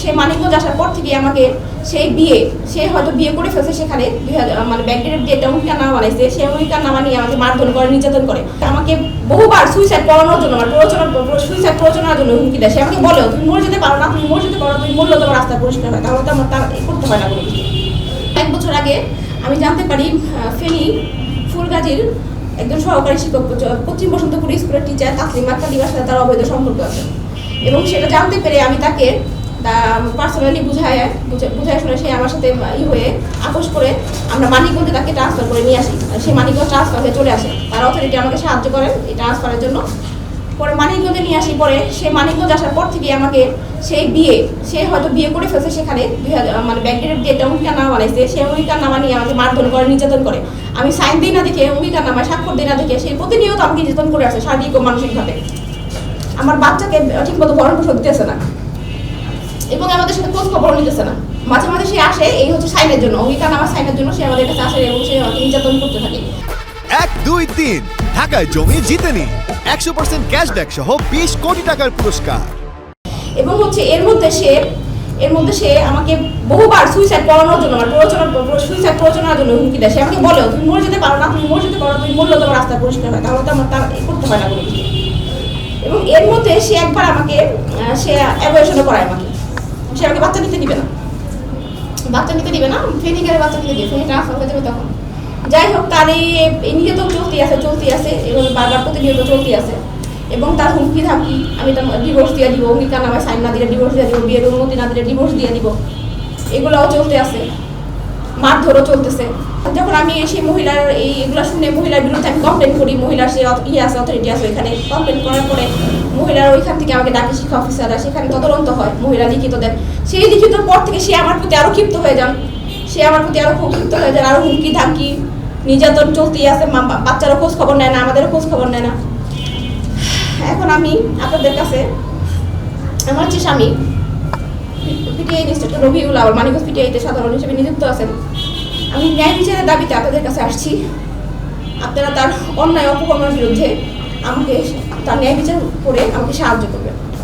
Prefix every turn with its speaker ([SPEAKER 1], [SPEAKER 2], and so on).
[SPEAKER 1] সে মানিকগঞ্জ আসার পর থেকে আমাকে সেই বিয়ে, সে হয়তো বিয়ে করে ফেলছে সেখানে দুই হাজার মানে ব্যাংকের যে অঙ্কিকার নামা বানাইছে সেই অঙ্কিকার নামা নিয়ে আমাকে মারধর করে, নির্যাতন করে। আমাকে বহুবার সুইসাইড করানোর জন্য, আমার প্ররোচনা সুইসাইড প্ররোচনার জন্য হুমকি দেয়। সে আমাকে বলেও তুমি মরে যেতে পারো না, তুমি মরে যেতে পারো তুমি মরলেও তোমার রাস্তা পরিষ্কার হয়, তাহলে তো আমার তার করতে হয় না কোনো কিছু। এক বছর আগে আমি জানতে পারি ফেনী ফুলগাজীর একজন সহকারী শিক্ষক পশ্চিম বসন্তপুর স্কুলের টিচার তাসলিমা কালিমার সাথে তার অবৈধ সম্পর্ক আছে। এবং সেটা জানতে পেরে আমি তাকে পার্সোনালি বুঝায়, বুঝা- বুঝায় শুনে সে আমার সাথে ই হয়ে আপোষ করে আমরা মানিকগঞ্জে তাকে ট্রান্সফার করে নিয়ে আসি। সে মানিকগঞ্জ ট্রান্সফার হয়ে চলে আসে। তার অথরিটি আমাকে সাহায্য করেন এই ট্রান্সফারের জন্য। পরে মানিকগঞ্জে নিয়ে আসি পরে সে মানিকগঞ্জ আসার পর থেকে আমাকে সেই বিয়ে, সে হয়তো বিয়ে করে ফেলছে সেখানে দুই হাজার মানে ব্যাংকের যে অঙ্গীকার নামা বানাইছে, সেই অঙ্গীকার নামা নিয়ে আমাকে মারধর করে, নির্যাতন করে। আমি সাইন দিই না দেখে অঙ্গীকার নামায় স্বাক্ষর দিই না দেখে সেই প্রতিনিয়ত আমাকে নির্যাতন করে আসে শারীরিক ও মানসিকভাবে। আমার বাচ্চাকে ঠিকমতো ভরণ পোষণ দিতেছে না। এবং আমাদের সাথে খোঁজ খবর নিতেছে না। মাঝে মাঝে সে আসে এই হচ্ছে সাইনের জন্য। অঙ্গীকার নামা সাইনের জন্য সে আমাদের কাছে আসে এবং সে আমাকে নির্যাতন করতে থাকে।
[SPEAKER 2] এক দুই তিন। ঢাকায় জমি জিতে নিন একশো পার্সেন্ট ক্যাশব্যাক সহ বিশ কোটি টাকার পুরস্কার।
[SPEAKER 1] এবং হচ্ছে এর মধ্যে সে এর মধ্যে সে আমাকে বহুবার সুইসাইড করানোর জন্য আমার প্ররোচনা সুইসাইড প্ররোচনার জন্য হুমকি দেয়। সে আমাকে বলেও তুমি মরে যেতে পারো না তুমি মরে যেতে পারো তুমি মরলেও তোমার রাস্তা পরিষ্কার হয় তাহলে তো আমার তার করতে হয় না কোনো কিছু। এবং এর মধ্যে সে একবার আমাকে সে অ্যাবয়েশনও করায় আমাকে। সে আমাকে বাচ্চা নিতে দিবে না। বাচ্চা নিতে দিবে না ফেনি গেলে বাচ্চা নিতে দিবে ফেনি ট্রান্সফার হয়ে যাবে তখন। যাই হোক, তার এই নিয়ে তো চলতে আছে চলতে আছে এবং বারবার প্রতিনিয়ত চলতে আছে। এবং তার হুমকি থাকি আমি তার ডিভোর্স দিয়ে দিব অঙ্গীকার নামায় সাইন না দিলে ডিভোর্স দিয়ে দিব, বিয়ের অনুমতি না দিলে ডিভোর্স দিয়ে দিব। এগুলাও চলতে আছে। মারধরও চলতেছে। যখন আমি সেই মহিলার এই এগুলো শুনে মহিলার বিরুদ্ধে আমি কমপ্লেন করি, মহিলার সে ইয়ে আছে অথরিটি আছে, ওইখানে কমপ্লেন করার পরে মহিলার ওইখান থেকে আমাকে ডাকে শিক্ষা অফিসাররা সেখানে তদন্ত হয় মহিলা লিখিত দেন সেই লিখিত পর থেকে সে আমার প্রতি আরও ক্ষিপ্ত হয়ে যান। সে আমার প্রতি আরও খুব ক্ষিপ্ত হয়ে যান। আরও হুমকি ধামকি। নির্যাতন চলতেই আছে। বাচ্চারও খোঁজ খবর নেয় না, আমাদেরও খোঁজ খবর নেয় না। এখন আমি আপনাদের কাছে, আমার হচ্ছে স্বামী পিটিআই ইনস্টিটিউট রবিউল আওয়াল মানিকগঞ্জ পিটিআইতে সাধারণ হিসেবে নিযুক্ত আছেন। আমি ন্যায় বিচারের দাবিতে আপনাদের কাছে আসছি। আপনারা তার অন্যায়, অপকর্মের বিরুদ্ধে আমাকে, তার ন্যায় বিচার করে আমাকে সাহায্য করবেন।